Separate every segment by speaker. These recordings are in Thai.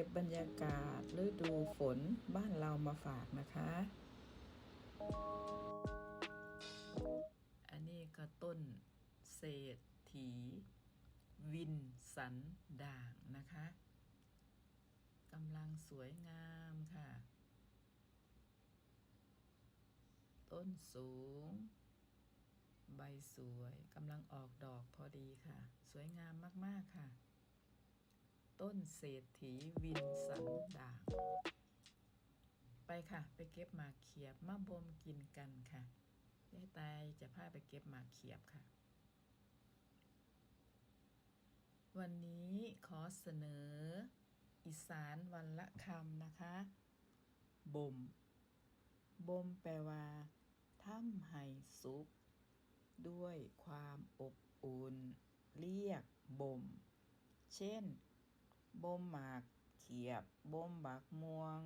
Speaker 1: ก็บบรรยากาศฤดูฝนบ้านเรามาฝากนะคะ อันนี้ก็ต้นเศรษฐี วินสันด่างนะคะกำลังสวยงามค่ะ ต้นสูง ใบสวยกำลังออกดอกพอดีค่ะ สวยงามมาก ๆ ค่ะ ต้นเศรษฐีวินสันดาไปค่ะ ไปเก็บหมากเขียบมาบ่มกินกันค่ะยายตายจะพาไปเก็บหมากเขียบค่ะ วันนี้ขอเสนอ อีสานวันละคำนะคะ บ่ม บ่มแปลว่าทำให้สุขด้วยความอบอุ่น เรียกบ่ม เช่น บ่มหมากเขียบ บ่มหมากม่วง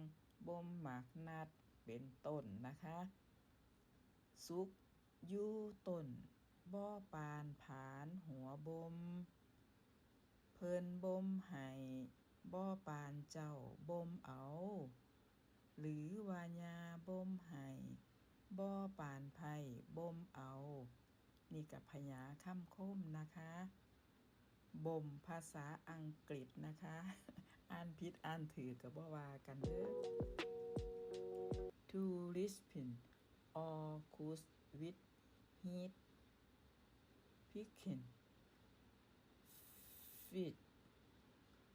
Speaker 1: บ่มหมากนัด เป็นต้นนะคะ สุกยู่ต้นบ่อปานผานหัวบ่มเพิ่นบ่มให้บ่อปานเจ้าบ่มเอา หรือวาญาบ่มให้บ่อปานไผ่บ่มเอา นี่กับพยาคำคมนะคะ บ่มภาษาอังกฤษนะคะ อ่านผิดอ่านถือกับบ่ว่ากันเด้อ to listen or cook with heat picking feed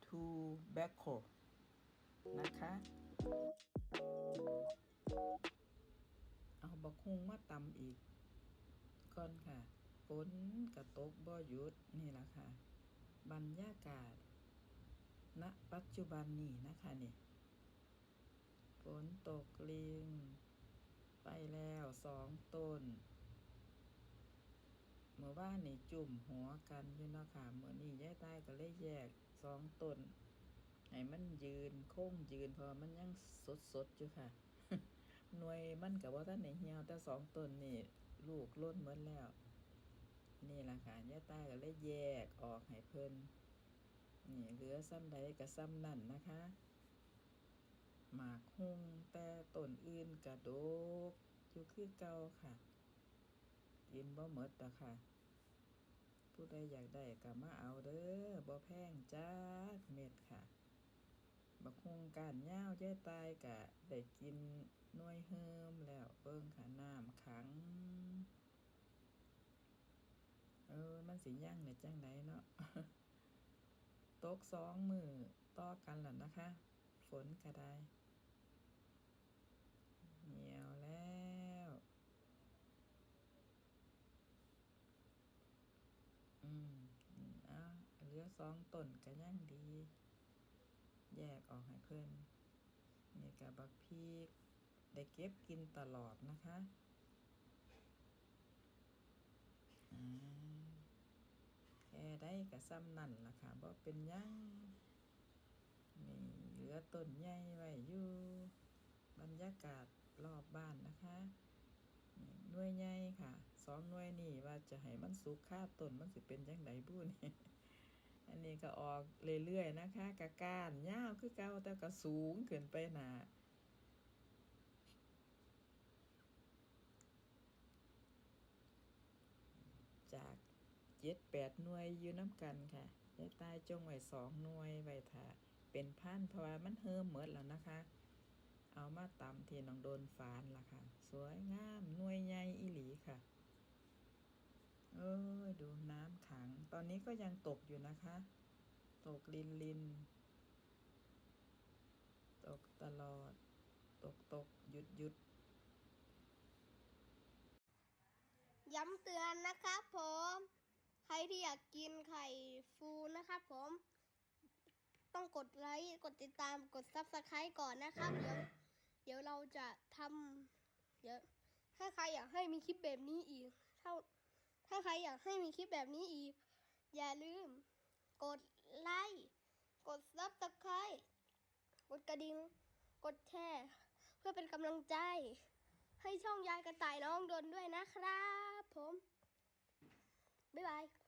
Speaker 1: tobacco นะคะ เอาบักฮุงมาตำอีก ก่อนค่ะฝนกระตกบ่หยุดนี่แหละค่ะ บรรยากาศณปัจจุบันนี้นะคะนี่ฝนตกลิง ไปแล้วสองต้น เมื่อว่านนี่จุ่มหัวกันอยู่เนาะค่ะเมื่อนี้ยายใต้ก็เลยแยกสองต้นให้มันยืนโค้งยืนพราะว่ามันยังสดสดอยู่ค่ะ หน่วยมันกับว่าท่านในเหี่ยวแต่สองต้นนี่ลูกล้นหมดแล้ว นี่ล่ะค่ะย่าตาก็เลยแยกออกให้เพิ่นนี่เหลือซ้ำใดกับซ้ำนั่นนะคะหมากหุ่งแต่ต้นอื่นกระโดกอยู่คือเก่าค่ะกินบ่หมดดอกค่ะ ผู้ใดอยากได้ก็มาเอาเด้อบ่แพงจ้าเม็ดค่ะบักฮุงการย่าวย่ายตายกะได้กินน่วยเฮิมแล้วเบิ่งค่ะน้ำขัง เออ มันสิย่างเนี่ยจังไดเนาะตกสองมือต่อกันแล้วนะคะ ฝนก็ได้เหี่ยวแล้ว อืมอ้าเหลือสองต้นก็ยังดี แยกออกให้เพิ่นนี่กับบักพีกได้เก็บกินตลอดนะคะอ่าแค่ ได้กับซ้ำนั่นล่ะค่ะบ่เป็นยังนี่เหลือต้นใหญ่ไว้อยู่บรรยากาศรอบบ้านนะคะหน่วยใหญ่ค่ะสองหน่วยนี่ว่าจะให้มันสุกค่าต้นมันสิเป็นจังไดบู้นี่อันนี้ก็ออกเรื่อยๆนะคะกะก้านยาวคือเก่าแต่ก็สูงขึ้นไปหนาจาก เจ็ดแปดหน่วยอยู่น้ำกันค่ะยายตายจงไว้สองหน่วยไว้ถ้าเป็นพันเพราะว่ามันเฮิมเหมือนแล้วนะคะ เอามาตำที่น้องโดนฟานล่ะค่ะ สวยงามหน่วยใหญ่อีหลีค่ะ เอ้ยดูน้ำขัง ตอนนี้ก็ยังตกอยู่นะคะ ตกลินลิน ตกตลอด ตกตกหยุดหยุด
Speaker 2: ย้ำเตือนนะครับผม ครที่อยากกินไข่ฟูนะครับผม ต้องกดไลค์กดติดตามกดซับสไครต์ก่อนนะครับ เดี๋ยวเดี๋ยวเราจะทำเดี๋ยวถ้าใครอยากให้มีคลิปแบบนี้อีกเท่าถ้าใครอยากให้มีคลิปแบบนี้อีก อย่าลืม กดไลค์กดซับสไครต์กดกระดิ่งกดแชร์เพื่อเป็นกำลังใจ ให้ช่องยายกระต่ายน้องดนด้วยนะครับผม บ๊ายบาย